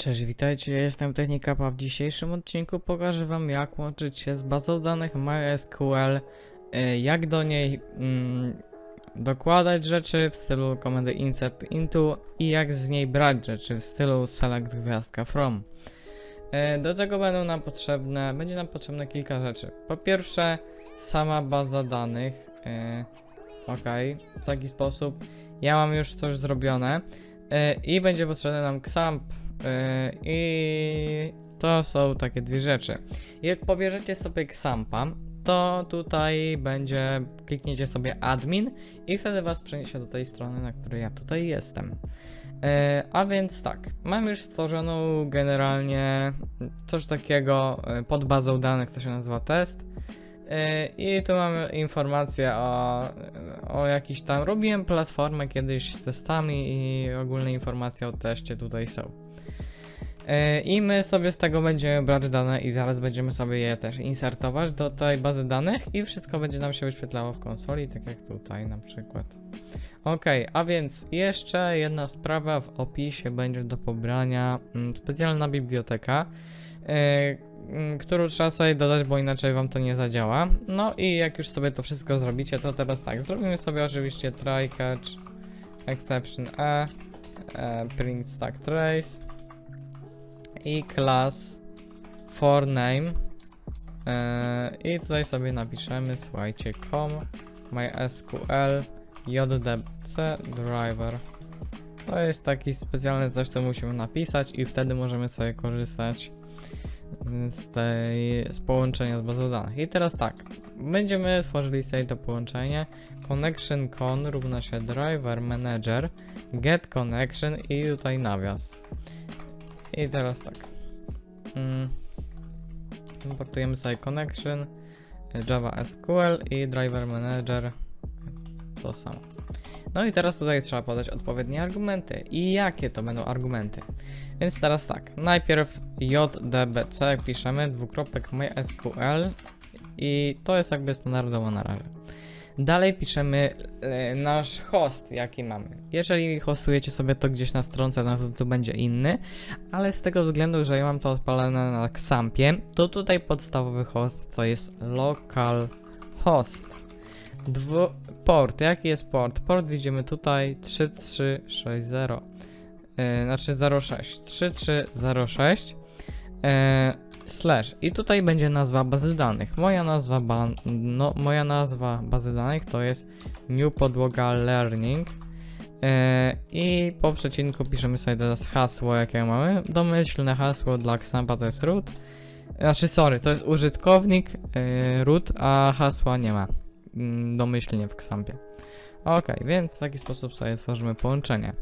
Cześć, witajcie, jestem Technikapa. W dzisiejszym odcinku pokażę Wam jak łączyć się z bazą danych MySQL, y, jak do niej mm, dokładać rzeczy w stylu komendy insert into i jak z niej brać rzeczy w stylu select gwiazdka from. Y, Do tego będą nam potrzebne, będzie nam potrzebne kilka rzeczy. Po pierwsze, sama baza danych. y, Ok, w taki sposób. Ja mam już coś zrobione. I będzie potrzebny nam XAMPP I to są takie dwie rzeczy. Jak pobierzecie sobie Xampa, to tutaj będzie, klikniecie sobie admin i wtedy was przeniesie do tej strony, na której ja tutaj jestem. Yy, a więc tak, mam już stworzoną generalnie coś takiego yy, pod bazą danych, co się nazywa test. Yy, I tu mamy informację o, o jakiś tam. Robiłem platformę kiedyś z testami i ogólne informacje o teście tutaj są. Yy, I my sobie z tego będziemy brać dane i zaraz będziemy sobie je też insertować do tej bazy danych i wszystko będzie nam się wyświetlało w konsoli, tak jak tutaj na przykład. Ok, a więc jeszcze jedna sprawa w opisie będzie do pobrania mm, specjalna biblioteka, yy, mm, którą trzeba sobie dodać, bo inaczej wam to nie zadziała. No i jak już sobie to wszystko zrobicie, to teraz tak, zrobimy sobie oczywiście try catch exception e, e print stack trace i class for name. E, i tutaj sobie napiszemy słuchajcie com mysql jdbc driver. To jest taki specjalny coś co musimy napisać i wtedy możemy sobie korzystać z tej z połączenia z bazą danych. I teraz tak będziemy tworzyli sobie to połączenie. Connection con równa się driver manager get connection i tutaj nawias i teraz tak. Mm. Importujemy sobie connection, Java SQL i driver manager. To samo. No i teraz tutaj trzeba podać odpowiednie argumenty. I jakie to będą argumenty? Więc teraz tak. Najpierw JDBC piszemy dwukropek MySQL i to jest jakby standardowo na razie. Dalej piszemy e, nasz host, jaki mamy. Jeżeli hostujecie sobie to gdzieś na stronce, no to tu będzie inny, ale z tego względu, że ja mam to odpalone na Xampie, to tutaj podstawowy host to jest localhost. Dwu port, jaki jest port? Port widzimy tutaj 3360, e, znaczy 06, 3306. E, slash i tutaj będzie nazwa bazy danych. Moja nazwa, ba no, moja nazwa bazy danych to jest new podłoga learning e, i po przecinku piszemy sobie teraz hasło jakie mamy. Domyślne hasło dla Xampa to jest root. Znaczy sorry, to jest użytkownik e, root, a hasła nie ma mm, domyślnie w Xampie. Ok, więc w taki sposób sobie tworzymy połączenie.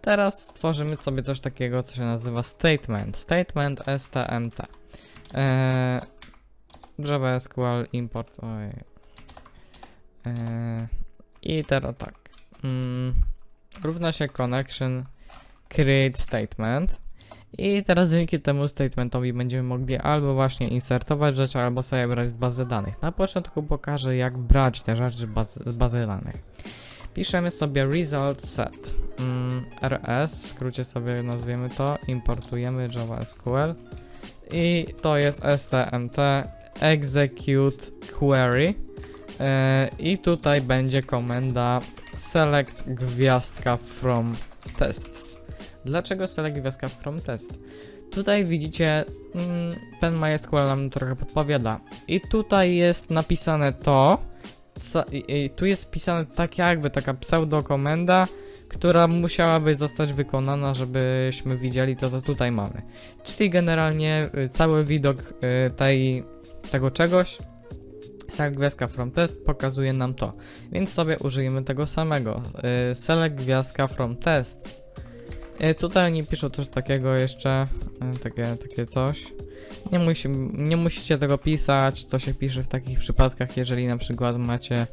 Teraz stworzymy sobie coś takiego, co się nazywa statement. Statement stmt. Java SQL import. Oj. Eee, I teraz tak. Mm, równa się connection create statement. I teraz dzięki temu statementowi będziemy mogli albo właśnie insertować rzeczy, albo sobie brać z bazy danych. Na początku pokażę jak brać te rzeczy z bazy, z bazy danych. Piszemy sobie result set mm, rs, w skrócie sobie nazwiemy to, importujemy Java SQL i to jest stmt execute query e, i tutaj będzie komenda select gwiazdka from tests. Dlaczego select gwiazdka from test? Tutaj widzicie, mm, ten MySQL nam trochę podpowiada. I tutaj jest napisane to, co, i, i tu jest wpisane tak jakby taka pseudokomenda, która musiałaby zostać wykonana, żebyśmy widzieli to, co tutaj mamy. Czyli generalnie y, cały widok y, tej, tego czegoś, select gwiazdka from test pokazuje nam to. Więc sobie użyjemy tego samego. Y, select gwiazdka from tests. Y, Tutaj oni piszą coś takiego jeszcze, takie, takie coś. Nie, musi, nie musicie tego pisać, to się pisze w takich przypadkach, jeżeli na przykład macie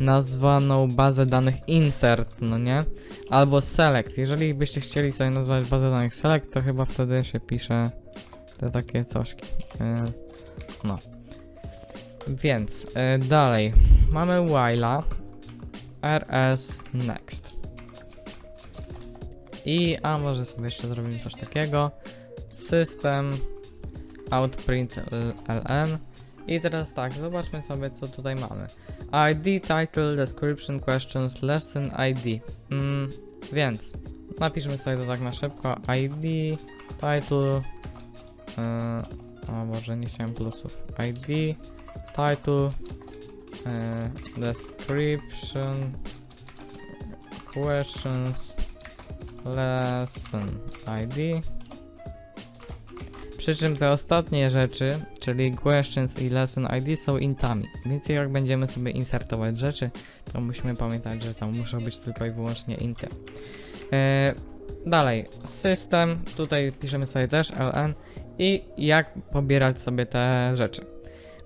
nazwaną bazę danych insert, no nie? Albo select. Jeżeli byście chcieli sobie nazwać bazę danych select, to chyba wtedy się pisze te takie cośki. E, No. Więc e, dalej mamy while'a rs next. I a może sobie jeszcze zrobimy coś takiego. system outprint ln i teraz tak, zobaczmy sobie co tutaj mamy. ID, title, description, questions, lesson ID. Mm, więc napiszmy sobie to tak na szybko. ID, title. Yy, o nie chciałem plusów. ID, title, yy, description, questions, lesson ID. Przy czym te ostatnie rzeczy, czyli questions i lesson ID są intami, więc jak będziemy sobie insertować rzeczy, to musimy pamiętać, że tam muszą być tylko i wyłącznie inty. E, dalej, system, tutaj piszemy sobie też ln i jak pobierać sobie te rzeczy.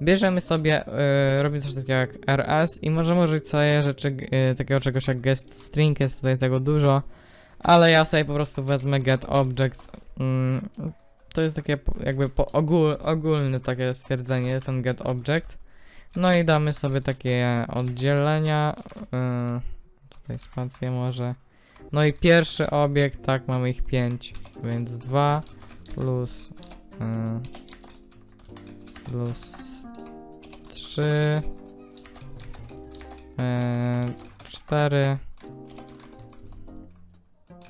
Bierzemy sobie, e, robimy coś takiego jak rs i możemy użyć sobie rzeczy, e, takiego czegoś jak guest string, jest tutaj tego dużo, ale ja sobie po prostu wezmę get object, mm, to jest takie jakby po ogól, ogólne takie stwierdzenie, ten get object. No i damy sobie takie oddzielenia. Yy, tutaj spację może. No i pierwszy obiekt, tak, mamy ich 5, więc 2 plus yy, plus 3 yy, 4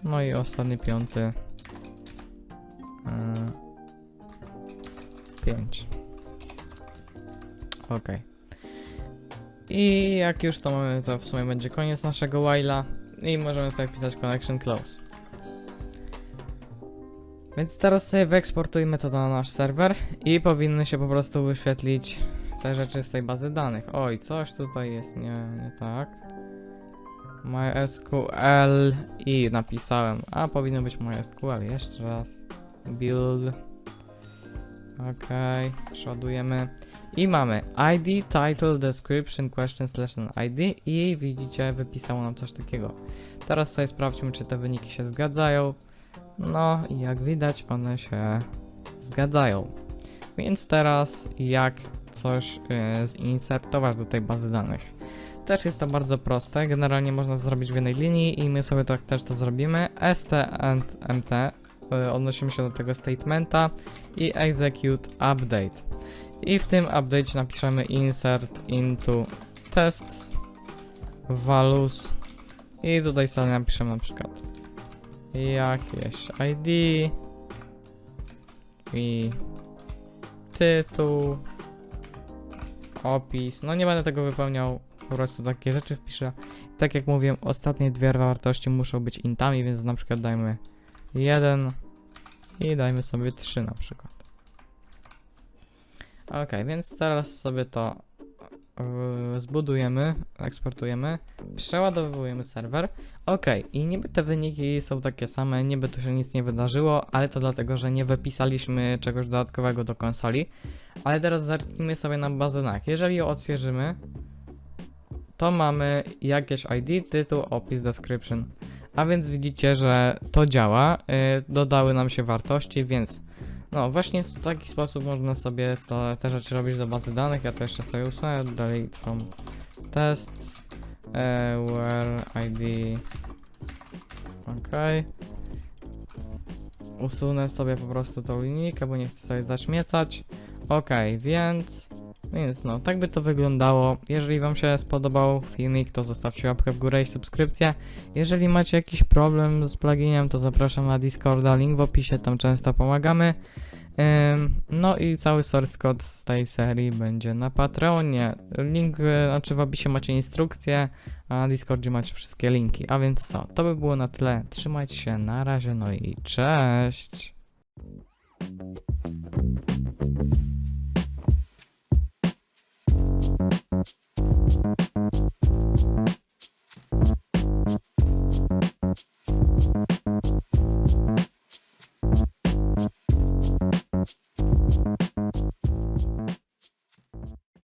no i ostatni piąty 5. Ok. I jak już to mamy, to w sumie będzie koniec naszego while'a i możemy sobie wpisać connection close. Więc teraz sobie wyeksportujmy to na nasz serwer i powinny się po prostu wyświetlić te rzeczy z tej bazy danych. Oj, coś tutaj jest nie, nie tak. MySQL i napisałem, a powinno być MySQL jeszcze raz. Build. Okej, przodujemy. I mamy ID, title, description, question, slash ID i widzicie, wypisało nam coś takiego. Teraz sobie sprawdźmy, czy te wyniki się zgadzają. No i jak widać, one się zgadzają. Więc teraz jak coś yy, zinsertować do tej bazy danych. Też jest to bardzo proste, generalnie można zrobić w jednej linii i my sobie tak też to zrobimy. st and mt y, odnosimy się do tego statementa i execute update. I w tym update napiszemy insert into tests values i tutaj sobie napiszemy na przykład jakieś ID i tytuł opis, no nie będę tego wypełniał, po prostu takie rzeczy wpiszę. Tak jak mówiłem, ostatnie dwie wartości muszą być intami, więc na przykład dajmy 1 i dajmy sobie 3 na przykład. Ok, więc teraz sobie to yy, zbudujemy, eksportujemy, przeładowujemy serwer. Ok, i niby te wyniki są takie same, niby tu się nic nie wydarzyło, ale to dlatego, że nie wypisaliśmy czegoś dodatkowego do konsoli. Ale teraz zerknijmy sobie na danych. Jeżeli ją otwierzymy, to mamy jakieś ID, tytuł, opis, description. A więc widzicie, że to działa. Yy, dodały nam się wartości, więc no właśnie w taki sposób można sobie to, te rzeczy robić do bazy danych. Ja to jeszcze sobie usunę. Delete from tests. Where ID. Ok. Usunę sobie po prostu tą linijkę, bo nie chcę sobie zaśmiecać. Ok, więc. Więc no, tak by to wyglądało. Jeżeli Wam się spodobał filmik, to zostawcie łapkę w górę i subskrypcję. Jeżeli macie jakiś problem z pluginem, to zapraszam na Discorda, link w opisie, tam często pomagamy. No i cały source code z tej serii będzie na Patreonie. Link, e, znaczy w opisie macie instrukcję, a na Discordzie macie wszystkie linki. A więc co, to by było na tyle. Trzymajcie się, na razie, no i cześć!